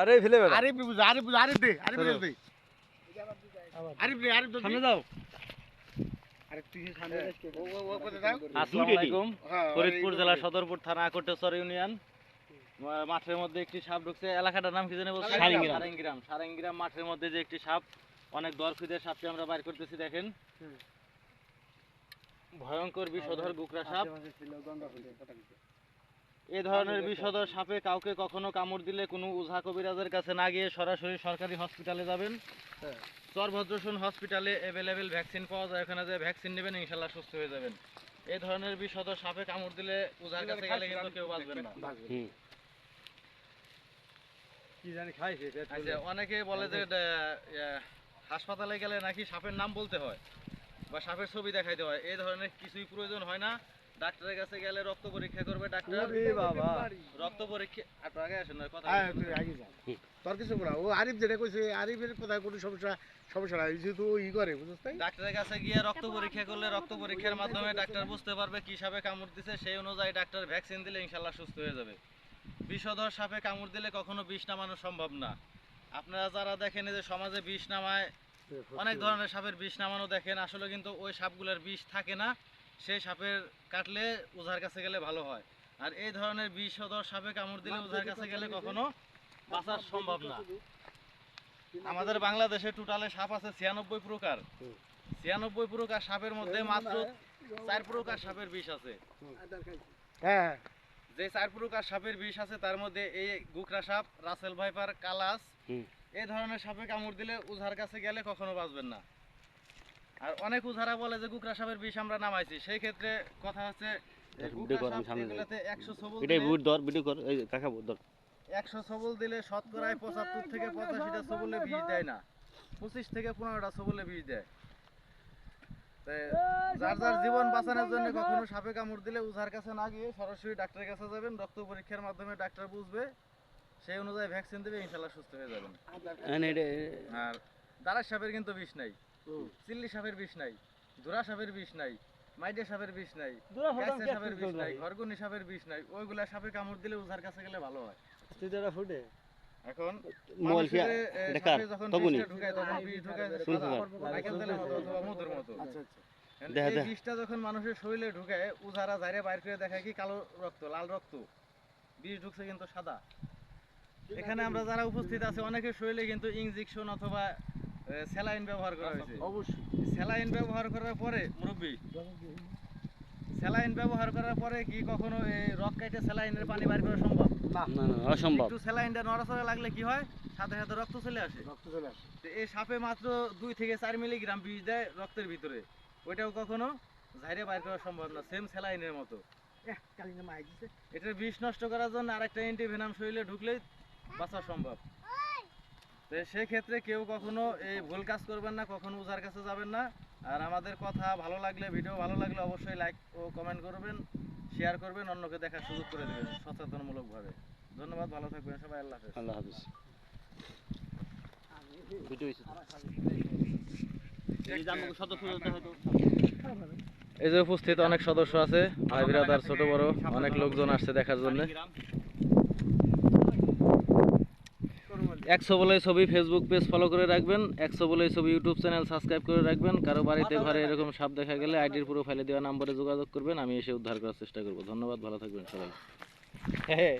আরে ফেলে বেড়া। আরিফ বুঝ আরিফ বুঝ আরিফ দে আরিফ চলো। দে। আরিফ দে আরিফ দে সামনে যাও। আরিফ তুই সামনে ও ও ও কোথায় আসসালামু আলাইকুম। হ্যাঁ, ফরিদপুর জেলা সদরপুর থানা আকটেশ্বর ইউনিয়ন। মাঠের মধ্যে একটি সাপ ঢুকছে। এলাকাটার নাম কি জানি বলছে সারেঙ্গিরাম। সারেঙ্গিরাম। মাঠের মধ্যে যে একটি সাপ অনেক দরফিদের সাপকে আমরা বাইর করতেছি দেখেন। ভয়ঙ্কর বিষধর গুকরা সাপ। এই ধরনের বিষধর সাপে কাউকে কখনো কামড় দিলে কোনো উঝা কবিরাজের কাছে না গিয়ে সরাসরি সরকারি হসপিটালে যাবেন। হ্যাঁ। চরভদ্রসন হসপিটালে অ্যাভেলেবেল ভ্যাকসিন পাওয়া যায়। ওখানে যে ভ্যাকসিন নেবেন ইনশাল্লাহ সুস্থ হয়ে যাবেন। এই ধরনের বিষধর সাপে কামড় দিলে উঝার কাছে গেলে কিন্তু কেউ বাঁচবেন না। আচ্ছা অনেকে বলে যে হাসপাতালে গেলে নাকি সাপের নাম বলতে হয় বা সাপের ছবি দেখাইতে হয়। এই ধরনের কিছুই প্রয়োজন হয় না। ডাক্তারের কাছে গেলে রক্ত পরীক্ষা করবে ডাক্তার? বাবা। রক্ত পরীক্ষা আপনার আগে আসেন না কথা হ্যাঁ, আগে যা। তোর কিছু বলা ও আরিফ যেটা কইছে আরিফের কোথায় কোনো সমস্যা সমস্যা নাই যেহেতু ই করে বুঝছিস তাই? ডাক্তারের কাছে গিয়ে রক্ত পরীক্ষা করলে রক্ত পরীক্ষার মাধ্যমে ডাক্তার বুঝতে পারবে কি সাপে কামড় দিছে সেই অনুযায়ী ডাক্তার ভ্যাকসিন দিলে ইনশাল্লাহ সুস্থ হয়ে যাবে। বিষধর সাপে কামড় দিলে কখনো বিষ নামানো সম্ভব না। আপনারা যারা দেখেন এই যে সমাজে বিষ নামায় অনেক ধরনের সাপের বিষ নামানো দেখেন আসলে কিন্তু ওই সাপগুলোর বিষ থাকে না। সেই সাপের কাটলে ওঝার কাছে গেলে ভালো হয়। আর এই ধরনের বিষধর সাপে কামড় দিলে ওঝার কাছে গেলে কখনো বাঁচা সম্ভব না। আমাদের বাংলাদেশে টোটালে সাপ আছে ছিয়ানব্বই প্রকার। ছিয়ানব্বই প্রকার সাপের মধ্যে মাত্র চার প্রকার সাপের বিষ আছে। হ্যাঁ। যে চার প্রকার সাপের বিষ আছে তার মধ্যে এই গুকরা সাপ রাসেল ভাইপার কালাস এই ধরনের সাপে কামড় দিলে উঝার কাছে গেলে কখনো বাঁচবেন না। আর অনেক উঝারা বলে যে গুকরা সাপের বিষ আমরা নামাইছি। সেই ক্ষেত্রে কথা হচ্ছে একশো সবল দিলে- শতকরায় পঁচাত্তর থেকে পঁচাশিটা সবলে বীজ দেয় না। পঁচিশ থেকে পনেরোটা সবলে বীজ দেয়। যার যার জীবন বাঁচানোর জন্য কখনো সাপে কামড় দিলে কাছে না গিয়ে সরাসরি ডাক্তারের কাছে যাবেন। রক্ত পরীক্ষার মাধ্যমে ডাক্তার বুঝবে সেই অনুযায়ী ভ্যাকসিন দেবে ইনশাল্লাহ সুস্থ হয়ে যাবেন। আর দাঁড়ার সাপের কিন্তু বিষ নাই। চিল্লি সাপের বিষ নাই ধুরা সাপের বিষ নাই মাইডে সাপের বিষ নাই সাপের বিষ নাই ঘরগুনি সাপের বিষ নাই ওইগুলা সাপে কামড় দিলে উঝার কাছে গেলে ভালো হয়। তুই ফুটে। এখন যখন ঢুকায় তখন বিষ ঢুকায় মধুর মতো। আচ্ছা আচ্ছা। এই বিষটা যখন মানুষের শরীরে ঢুকায় উজারা বাইর করে দেখায় কি কালো রক্ত লাল রক্ত? বিষ ঢুকছে কিন্তু সাদা। এখানে আমরা যারা উপস্থিত আছে অনেকের শরীরে কিন্তু ইনজেকশন অথবা স্যালাইন ব্যবহার করা হয়েছে। অবশ্যই। স্যালাইন ব্যবহার করার পরে মুরব্বী। স্যালাইন ব্যবহার করার পরে কি কখনো এই রক কাইটে স্যালাইনের পানি বাইর করা সম্ভব? না। না না অসম্ভব। একটু স্যালাইনটা নড়াচড়া লাগলে কি হয়? সাথে সাথে রক্ত চলে আসে। রক্ত চলে আসে। তো এই সাপে মাত্র দুই থেকে চার মিলিগ্রাম বিষ দেয় রক্তের ভিতরে। ওইটাও কখনো ঝাইরে বাইর করা সম্ভব না সেম স্যালাইনের মতো। এটার বিষ নষ্ট করার জন্য আরেকটা অ্যান্টিভেনাম শরীরে ঢুকলেই বাঁচা সম্ভব। তো সেক্ষেত্রে কেউ কখনো এই ভুল কাজ করবেন না কখনো উজার কাছে যাবেন না। আর আমাদের কথা ভালো লাগলে ভিডিও ভালো লাগলে অবশ্যই লাইক ও কমেন্ট করবেন শেয়ার করবেন অন্যকে দেখার সুযোগ করে দেবেন সচেতনমূলকভাবে। ধন্যবাদ ভালো থাকবেন সবাই আল্লাহ হাফেজ। আল্লাহ হাফিজ। এই যে উপস্থিত অনেক সদস্য আছে ভাই বিরাদার ছোট বড় অনেক লোকজন আসছে দেখার জন্য। একশো বলে ছবি ফেসবুক পেজ ফলো করে রাখবেন একশো বলে ছবি ইউটিউব চ্যানেল সাবস্ক্রাইব করে রাখবেন কারও বাড়িতে ঘরে এরকম সাপ দেখা গেলে আইডির পুরো ফাইলে দেওয়া নাম্বারে যোগাযোগ করবেন আমি এসে উদ্ধার করার চেষ্টা করব। ধন্যবাদ ভালো থাকবেন সবাই। হ্যাঁ।